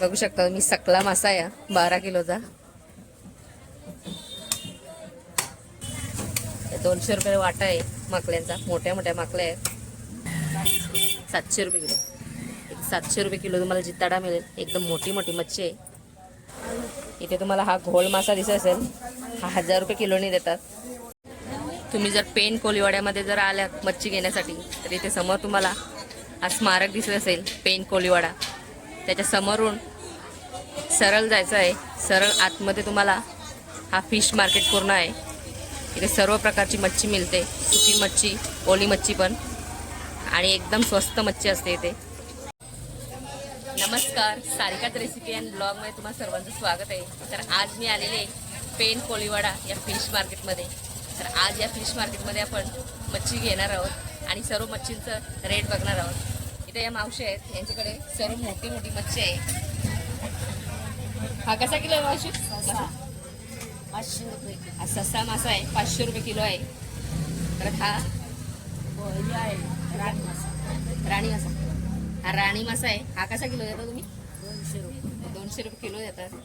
बघू शकता मी सकला मासा आहे बारा किलोचा. दोनशे रुपये वाटा आहे माकल्यांचा मोठ्या मोठ्या माकल्या आहेत. सातशे रुपये किलो. एक सातशे रुपये किलो तुम्हाला जिताडा मिळेल एकदम मोठी मोठी मच्छी आहे. इथे तुम्हाला हा घोल मासा दिसत असेल हा हजार रुपये किलोनी देतात. तुम्ही जर पेन कोलिवाड्यामध्ये जर आल्यात मच्छी घेण्यासाठी तर इथे समोर तुम्हाला हा स्मारक दिसत असेल पेन कोलिवाडा. त्याच्या समोरून सरळ जायचं आहे. सरळ आतमध्ये तुम्हाला हा फिश मार्केट पूर्ण आहे. इथे सर्व प्रकारची मच्छी मिळते. सुकी मच्छी ओली मच्छी पण. आणि एकदम स्वस्त मच्छी असते इथे. नमस्कार. सारिकाच रेसिपी अँड ब्लॉगमध्ये तुम्हाला सर्वांचं स्वागत आहे. तर आज मी आलेले पेन कोळीवाडा या फिश मार्केटमध्ये. तर आज या फिश मार्केटमध्ये आपण मच्छी घेणार आहोत आणि सर्व मच्छींचं रेट बघणार आहोत. इथे या मावशी आहेत यांच्याकडे सर्व मोठी मोठी मच्छी आहे. हा कसा किलो आहे मावशी? पाचशे रुपये हा ससा मासा आहे पाचशे रुपये किलो आहे. परत हा? आहे रान मासा. राणी मासा. हा राणी मासा आहे. हा कसा किलो देता तुम्ही? दोनशे रुपये दोनशे रुपये किलो देतात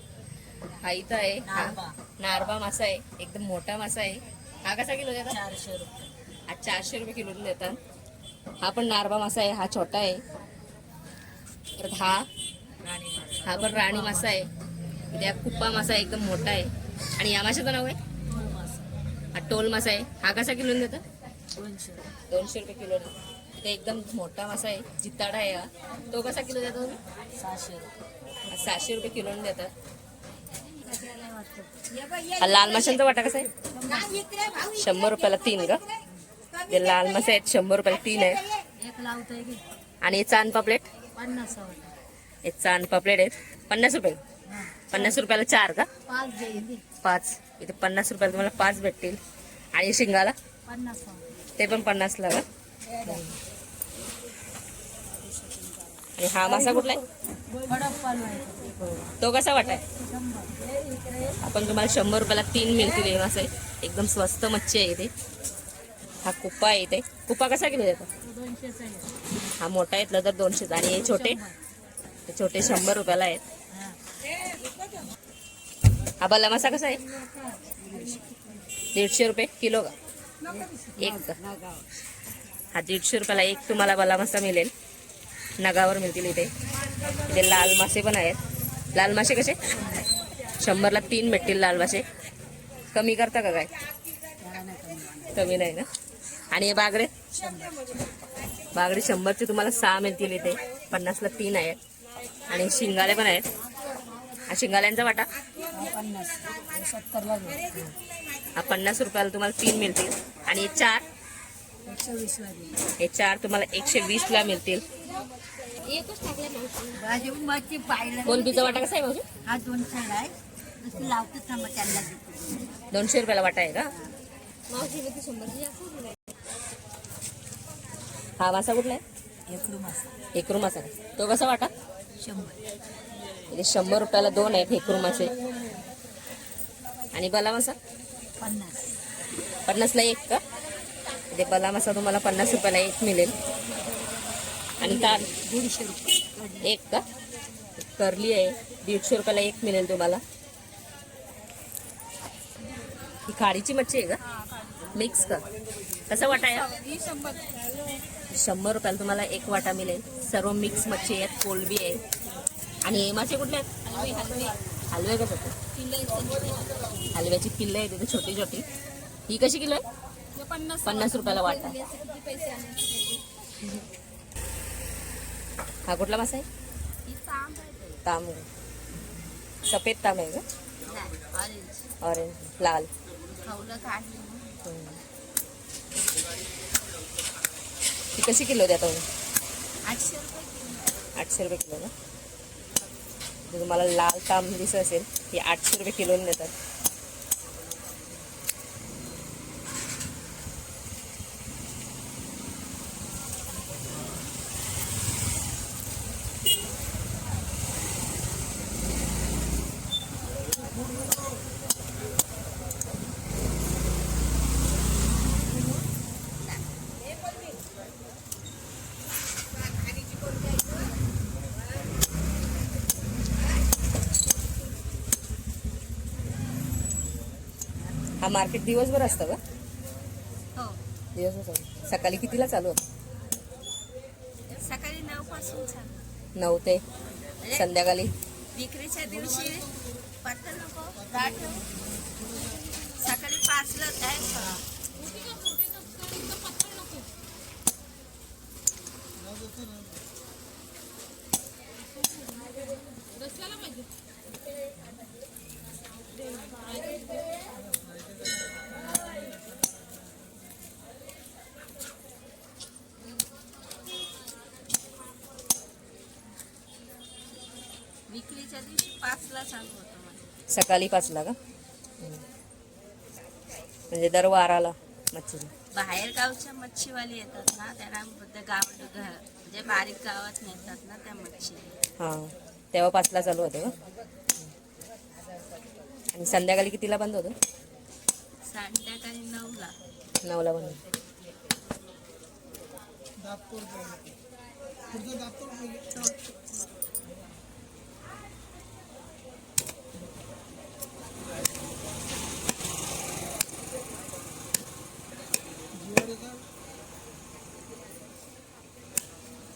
हा इथं आहे. हा नारबा. नारबा मासा आहे. एकदम मोठा मासा आहे. हा कसा किलो देतात चारशे रुपये. हा चारशे रुपये किलो देतात हा पण नारबा मासा आहे. हा छोटा आहे. परत हा हा पण राणी मासा आहे. इथे हा कुप्पा मासा आहे एकदम मोठा आहे. आणि या माशाचं नाव आहे? हा टोल मासा आहे. हा कसा किलो देतात दोनशे रुपये. दोनशे रुपये किलो इथे एकदम मोठा मासा आहे. जिताडा आहे हा. तो कसा किलो देता तुम्ही? सहाशे रुपये. सहाशे रुपये किलोने देतात. हा लाल माशांचा वाटा कसा आहे? शंभर रुपयाला तीन का ते लाल मासे आहेत शंभर रुपयाला तीन की. आणि चांद पापलेट? पन्नास हे चांद पापलेट आहेत. पन्नास रुपये. हा. पन्नास रुपयाला चार का? पाच इथे पन्नास रुपयाला तुम्हाला पाच भेटतील. आणि शिंगाला? पन्नास ते पण पन्नासला का? आणि हा मासा कुठला आहे? पालवायचं तो कसा वाटा आहे शंभर आपण तुम्हाला शंभर रुपयाला तीन मिळतील हे मासे. एकदम स्वस्त मच्छी आहे इथे. हा कुप्पा आहे इथे. कुप्पा कसा किलो देतो? आहे. हा मोठा आहे तर दोनशे आणि हे छोटे. छोटे शंभर रुपयाला आहेत. हा. बल्ला मासा कसा आहे? दीडशे रुपये किलो का? एक हा दीडशे रुपयाला एक तुम्हाला बल्ला मासा मिळेल. नगावर मिळतील इथे. इथे लाल मासे पण आहेत. लाल मासे कसे? शंभरला तीन भेटतील लाल मासे. कमी करता का काय? कमी. नाही ना? आणि हे बागरे? बागडे शंभरचे तुम्हाला सहा मिळतील इथे. पन्नासला तीन आहेत. आणि शिंगाले पण आहेत. हा शिंगाल्यांचा वाटा? हा, पन्नास पन्नास रुपयाला तुम्हाला तीन मिळतील. आणि चार? हे चार तुम्हाला एकशे वीसला मिळतील. राजकुमारची कोलबीचा वाटा कसा आहे हा आहे दोनशे रुपयाला वाटा आहे का? हा मासा कुठला आहे? एकरू मासा का? तो कसा वाटा? शंभर. इथे शंभर रुपयाला दोन आहेत हेकरू मासे आणि बला मासा? पन्नास. पन्नासला एक का? इथे बला मासा तुम्हाला पन्नास रुपयाला एक मिळेल. आणि ताल दीडशे रुपये. एक का? करली आहे. दीडशे रुपयाला एक मिळेल तुम्हाला. ही खाडीची मच्छी आहे का? मिक्स का? कसा वाटा आहे? शंभर रुपयाला तुम्हाला एक वाटा मिळेल. सर्व मिक्स मच्छी आहेत कोलबी आहे. आणि हे मासे कुठले आहेत? हलवे का हलव्याची पिल्लं आहे तिथे छोटी छोटी. ही कशी किलो आहे? पन्नास. रुपयाला वाटा. हा कुठला मासा आहे? ताम सफेद ताम आहे का? ऑरेंज लाल. ती कशी किलो द्या तुम्ही आठशे रुपये किलो. ना? जर तुम्हाला लाल दिसत असेल ती आठशे रुपये किलोने देतात. हा मार्केट दिवसभर असतं का? हो. दिवसभर चालू. सकाळी कितीला चालू होतं? सकाळी नऊ पासून चालू. नऊ ते संध्याकाळी? विक्रीच्या दिवशी पत्ता नको. सकाळी पाचला काय सकाळी पाचला का? म्हणजे दर वाराला मच्छी बाहेर गावच्या मच्छीवाली येतात ना त्यांना गाव म्हणजे बारीक गावात नेतात ना त्या मच्छी. हां तेव्हा पाचला चालू होते आणि संध्याकाळी कितीला बंद होतं? संध्याकाळी नऊला. नऊला बंद. होतं.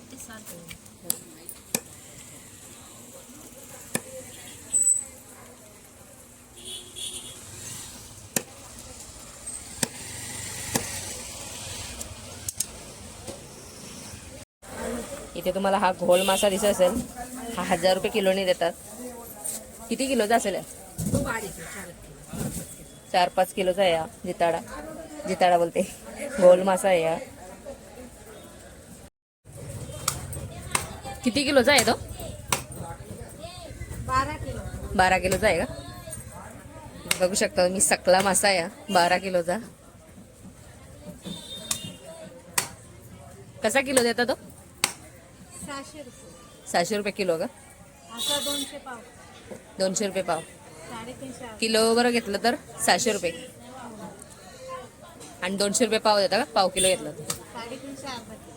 ते चालतं. इथे तुम्हाला हा घोल मासा दिसत असेल. हा हजार रुपये किलोने देतात. किती किलोचा असेल? चार पाच किलोचा आहे हा जिताडा. जिताडा बोलते. घोल मासा आहे हा. किती किलोचा आहे तो? बारा किलोचा आहे का? बघू शकता मी सकला मासा आहे बारा किलोचा. कसा किलो देता तो? सहाशे रुपये. सहाशे रुपये किलो का? असा दोनशे पाव. दोनशे रुपये पाव. साडेतीनशे किलो बरं घेतलं तर सहाशे रुपये. आणि दोनशे रुपये पाव देता का? पाव किलो घेतलं तर. साडेतीनशे अर्धा किलो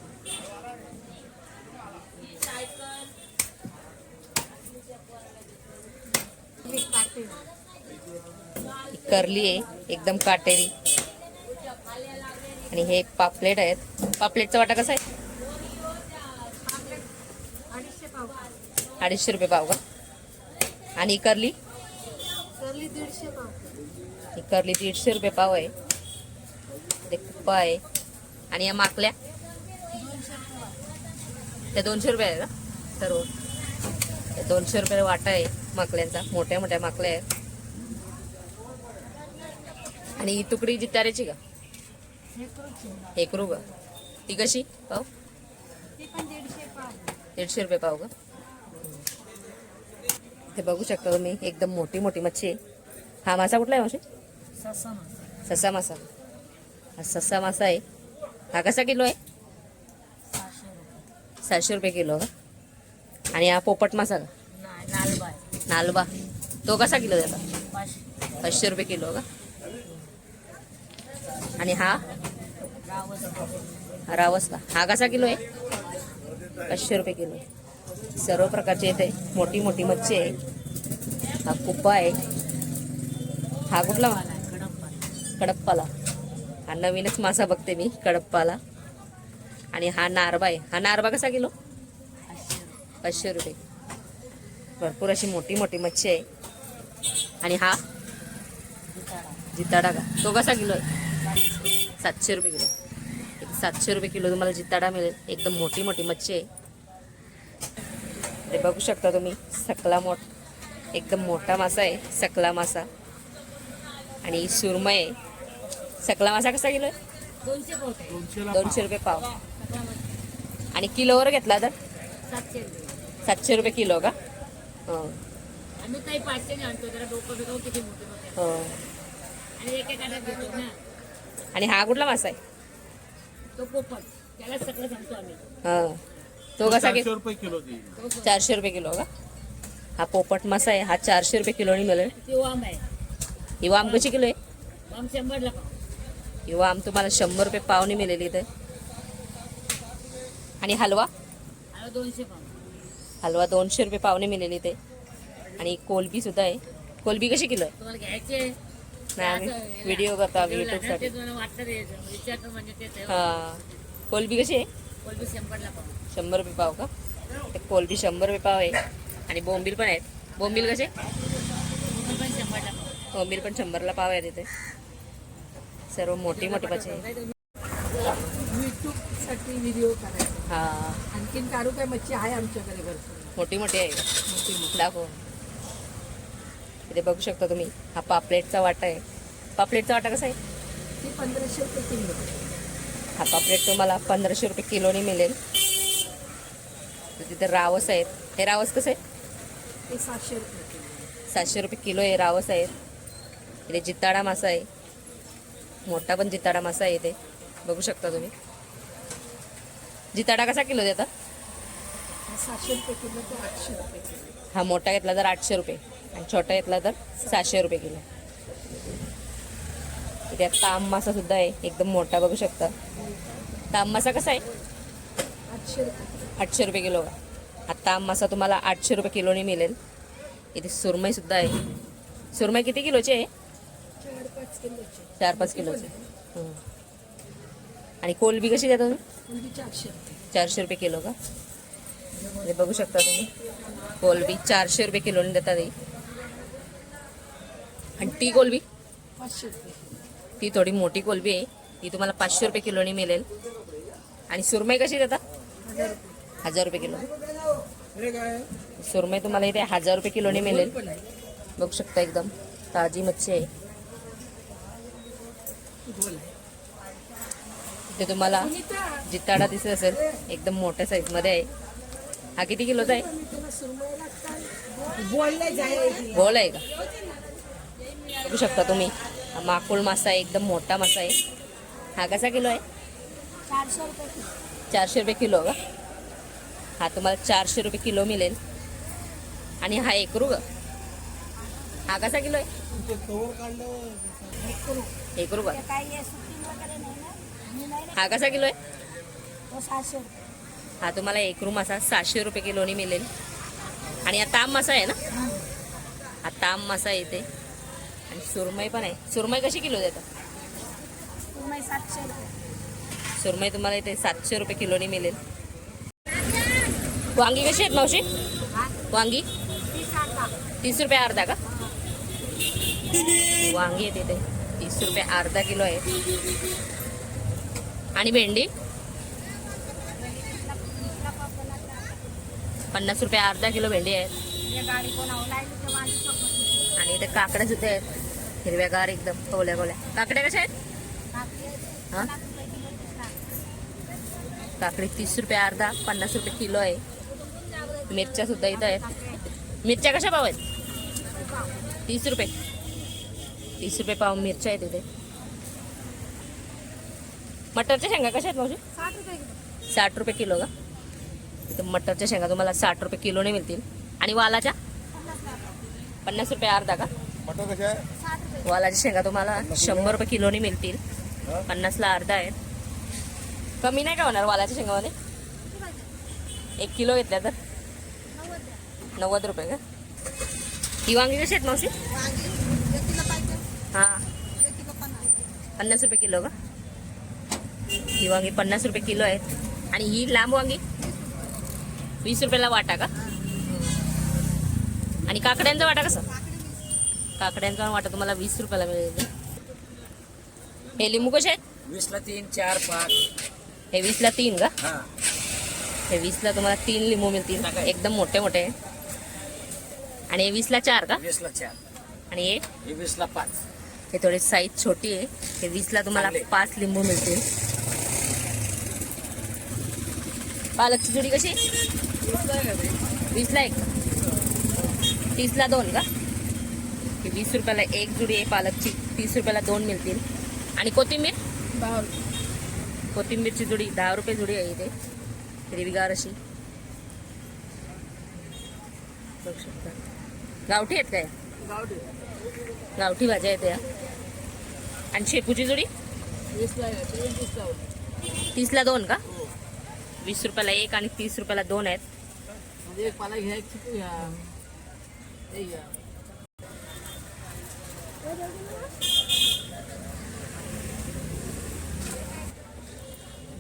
करली आहे एकदम काटेरी. आणि हे पापलेट आहेत. पापलेटचा वाटा कसा आहे अडीचशे पाव अडीचशे रुपये पाव का? आणि ही करली सरली दीडशे पाव. ही करली दीडशे रुपये पाव आहे. ते कुप्पा आहे. आणि या माकल्या? त्या दोनशे रुपये आहे का? सर्व हे. दोनशे रुपये वाटा आहे माकल्यांचा. मोठ्या मोठ्या माकल्या आहेत. आणि ही तुकडी जिताऱ्याची का? हे करूची एक रुपये ती कशी? पाव? दीडशे रुपये पाव का? ते बघू शकता तुम्ही एकदम मोठी मोठी मच्छी आहे. हा मासा कुठला आहे माशी ससा मासा. हा ससा मासा आहे. हा कसा किलो आहे? सहाशे रुपये. किलो आणि हा पोपट मासा? का नालबा तो कसा किलो देता? पाचशे. रुपये किलो का आणि हा? रावस हा रावस का हा कसा किलो आहे? पाचशे रुपये किलो. आहे. सर्व प्रकारचे इथे मोठी मोठी मच्छी आहे. हा कुप्पा आहे. हा कुठला कडप्पाला. हा नवीनच मासा बघते मी कडप्पाला. आणि हा नारबा आहे. हा नारबा कसा किलो? पाचशे रुपये. भरपूर अशी मोठी मोठी मच्छी आहे. आणि हा? जिताडा का? तो कसा किलो आहे? सातशे रुपये किलो. एक सातशे रुपये किलो तुम्हाला जिताडा मिळेल. एकदम मोठी मोठी मच्छी आहे. ते बघू शकता तुम्ही सकला मोठ एकदम मोठा मासा आहे सकला मासा. आणि सुरमई आहे. सकला मासा कसा किलो आहे? दोनशे रुपये पाव. आणि किलोवर घेतला तर? सातशे रुपये. सातशे रुपये किलो का? हो. आम्ही काही पाचशे आणतो जरा डोकं बिकं किती मोठे मोठे. हो. आणि हा कुठला मासा आहे? तो हा कसा चारशे किलो रुपये किलो देईल चारशे रुपये किलो का? हा पोपट मासा आहे हा चारशे रुपये किलोनी मिळेल. ते वाम आहे. ही वाम कशी किलो आहे? वाम शंभरला पाव. ही वाम तुम्हाला शंभर रुपये पावनी मिळेल इथे. आणि हलवा? दोनशे पाव. हलवा दोनशे रुपये पावने मिळेल इथे. आणि कोलबी सुद्धा आहे. कोलबी कशी किलो आहे? तुम्हाला घ्यायचे नाही आम्ही व्हिडिओ करतो आम्ही युट्यूबसाठी हा. कोलबी कशी आहे? शंभर रुपये पाव का? ते कोलबी शंभर रुपये पाव आहे. आणि बोंबील पण आहेत. बोंबील कसे? बोंबील पण शंभरला पाव आहे तिथे. सर्व मोठी मोठी पाचे हा. आणखीन काढू काय? मच्छी आहे आमच्याकडे मोठी मोठी आहे. दाखव. इथे बघू शकता तुम्ही हा पापलेटचा वाटा आहे. पापलेटचा वाटा कसा आहे? पंधराशे रुपये किलो. हा पापलेट तुम्हाला पंधराशे रुपये किलोनी मिळेल. तर तिथे रावस आहेत. हे रावस कसं आहे? सातशे रुपये सातशे रुपये किलो आहे रावस आहेत. इथे जिताडा मासा आहे. मोठा पण जिताडा मासा आहे इथे. बघू शकता तुम्ही. जिताडा कसा किलो देतात हा सातशे रुपये किलो ते आठशे रुपये हा मोठा घेतला तर आठशे रुपये. आणि छोटा घेतला तर सहाशे रुपये किलो. इथे ताम मासा सुद्धा आहे. एकदम मोठा बघू शकता. ताम मासा कसा आहे? आठशे रुपये. आठशे रुपये किलो. का मासा तुम्हाला आठशे रुपये किलोनी मिळेल. इथे सुरमईसुद्धा आहे. सुरमई किती किलोची आहे? चार पाच किलोचे. किलोची आणि कोलबी कशी देता तुम्ही? चारशे रुपये चारशे रुपये किलो का? हे बघू शकता तुम्ही. कोलबी चारशे रुपये किलोने देतात ती. आणि ती कोलबी? ती थोडी मोठी कोलबी आहे. ती तुम्हाला पाचशे रुपये किलोनी मिळेल. आणि सुरमई कशी देता? हजार रुपये किलो. सुरमई तुम्हाला इथे हजार रुपये किलोनी मिळेल. बघू शकता एकदम ताजी मच्छी आहे. इथे तुम्हाला जिताडा दिसत असेल. एकदम मोठ्या साईजमध्ये आहे. हा किती किलोचा आहे? गोल आहे का? बघू शकता तुम्ही. हा माकुळ मासा आहे एकदम मोठा मासा आहे. हा कसा किलो आहे? चारशे रुपये किलो. चारशे रुपये किलो का? हा तुम्हाला चारशे रुपये किलो मिळेल. आणि हा एकरू का हा कसा किलो आहे? एकरू का काही सुट्टी वगैरे नाही ना मी नाही हा कसा किलो आहे? सातशे हा तुम्हाला एकरू मासा सहाशे रुपये किलोनी मिळेल. आणि हा ताम मासा आहे ना? हा ताम मासा येते. आणि सुरमई पण आहे. सुरमई कशी किलो देतात सुरमई सातशे. रुपये सुरमई तुम्हाला इथे सातशे रुपये किलोनी मिळेल. वांगी कशी आहेत मावशी? वांगी? तीस रुपये अर्धा का? वांगी आहेत इथे तीस रुपये अर्धा किलो आहे. आणि भेंडी? पन्नास रुपये अर्धा किलो भेंडी आहेत आणि इथे काकड्या सुद्धा आहेत. हिरव्यागार एकदम कोवल्या कोवल्या काकड्या कशा आहेत? हां? काकडी तीस रुपये अर्धा पन्नास रुपये किलो आहे. मिरच्या सुद्धा इथं आहेत. मिरच्या कशा पाव आहेत? तीस रुपये. तीस रुपये पाव मिरच्या आहेत इथे. मटरच्या शेंगा कशा आहेत मावशी? साठ रुपये किलो. साठ रुपये किलो का? इथं मटरच्या शेंगा तुम्हाला साठ रुपये किलोने मिळतील. आणि वालाच्या? पन्नास रुपये. अर्धा का? मटर कशा आहे? साठ रुपये. वालाच्या शेंगा तुम्हाला शंभर रुपये किलोने मिळतील. पन्नासला अर्धा आहेत. कमी नाही का होणार वालाच्या शेंगामध्ये? एक किलो घेतल्या तर? नव्वद रुपये का? ही वांगी कशी आहेत मावशी? हां. पन्नास रुपये किलो का? ही वांगी पन्नास रुपये किलो आहेत. आणि ही लांब वांगी? वीस रुपयाला वाटा का? आणि काकड्यांचा वाटा कसा? काकड्यांचा वाटा तुम्हाला वीस रुपयाला मिळेल. हे लिंबू कसे आहेत? वीसला तीन चार पाच. हे वीसला तीन का? हा. हे वीसला तुम्हाला तीन लिंबू मिळतील. एकदम मोठे मोठे. आणि हे वीसला चार का? वीसला चार. आणि हे? हे वीसला पाच. हे थोडी साईज छोटी आहे. हे वीसला तुम्हाला चांगले. पाच लिंबू मिळतील. पालकची जुडी कशी? वीसला एक. तीसला दोन का? ही वीस रुपयाला एक जुडी आहे पालकची. तीस रुपयाला दोन मिळतील. आणि कोथिंबीर? कोथिंबीरची जुडी दहा रुपये जुडी आहे इथे. हिरवीगार अशी. बघू शकता. गावठी आहेत काय? गावठी गावठी भाज्या आहेत या. आणि शेपूची जोडी? तीसला दोन का? वीस रुपयाला एक आणि तीस रुपयाला दोन आहेत. म्हणजे एक पाला घ्या एक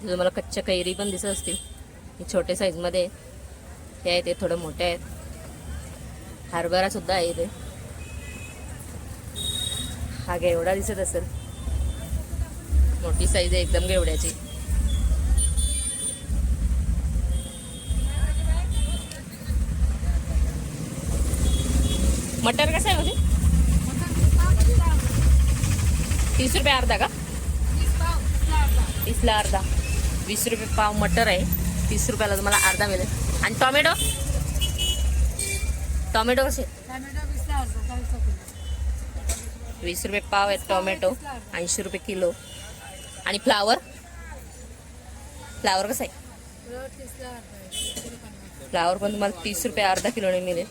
तुम्हाला कच्च्या कैरी पण दिसत असतील. हे छोटे साईजमध्ये आहे. हे आहे ते थोडं मोठे आहेत. हरभरा सुद्धा आहे इथे. हा घेवडा दिसत असेल. मोठी साईज आहे एकदम घेवड्याची. मटर कसं आहे म्हणजे तीस रुपये अर्धा का? तीसला अर्धा. वीस रुपये पाव मटर आहे. तीस रुपयाला तुम्हाला अर्धा मिळेल. आणि टॉमॅटो? टॉमॅटो कसे? वीस रुपये पाव आहेत टोमॅटो ऐंशी रुपये किलो. आणि फ्लावर फ्लावर कसं आहे? फ्लावर पण तुम्हाला तीस रुपये अर्धा किलोने मिळेल.